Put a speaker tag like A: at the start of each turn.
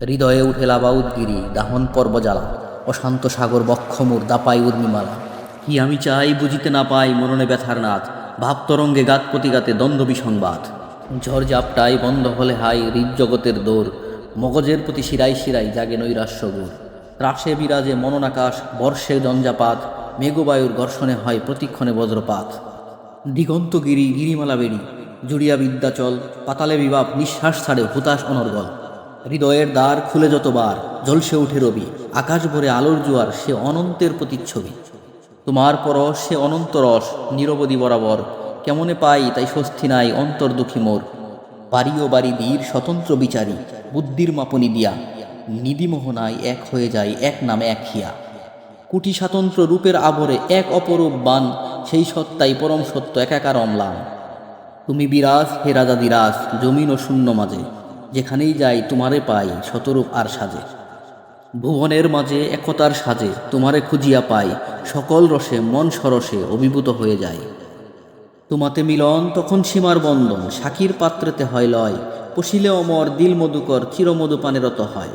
A: হৃদয়ে উঠে লাবাউদ্গিরি, দাহন পর্বজালা, অশান্ত সাগর বক্ষমুর, দাপাই উর্মিমালা। কি আমি চাই বুঝিতে না পাই মরণে ব্যথার নাথ ভাব তরঙ্গে গাত প্রতিগাতে দ্বন্দ্ব বিসংবাদ। ঝড় জাপটাই বন্ধ হলে হাই হৃদজগতের দৌড়, মগজের প্রতি শিরাই শিরাই জাগে নৈরাশ্যগুর ত্রাসে বিরাজে মননাকাশ, বর্ষে জঞ্জাপাত, মেঘবায়ুর ঘর্ষণে হয় প্রতিক্ষণে বজ্রপাত। দিগন্তগিরি গিরিমালা বেড়ি জুড়িয়া বিদ্যাচল পাতালে বিবাপ নিঃশ্বাস ছাড়ে হুতাশ অনর্গল। হৃদয়ের দ্বার খুলে যতবার জলসে উঠে রবি, আকাশ ভরে আলোর জোয়ার, সে অনন্তের প্রতিচ্ছবি। তোমার পরশ, সে অনন্ত রস নিরবধি বরাবর, কেমনে পাই তাই স্বস্তি নাই অন্তর দুঃখী মোর। বাড়ি ও বাড়ি ধীর স্বতন্ত্র বিচারী, বুদ্ধির মাপনি দিয়া নিধিমোহনায় এক হয়ে যায়, এক নামে এক হিয়া। কুটি স্বাতন্ত্র রূপের আবরে এক অপরূপ বান, সেই সত্তাই পরম সত্য, একাকার অম্লান। তুমি বিরাজ, হে রাজা দিরাজ জমিন ও শূন্য মাঝে। যেখানেই যাই, তোমারে পাই শতরূপ আর সাজে। ভুবনের মাঝে একতার সাজে, তোমারে খুঁজিয়া পাই সকল রসে, মন সরসে অভিভূত হয়ে যায় তোমাতে মিলন, তখন সীমার বন্ধন, সাকির পাত্রেতে হয় লয়। পশিলে অমর দিল মধুকর চিরমধুপানেরত হয়।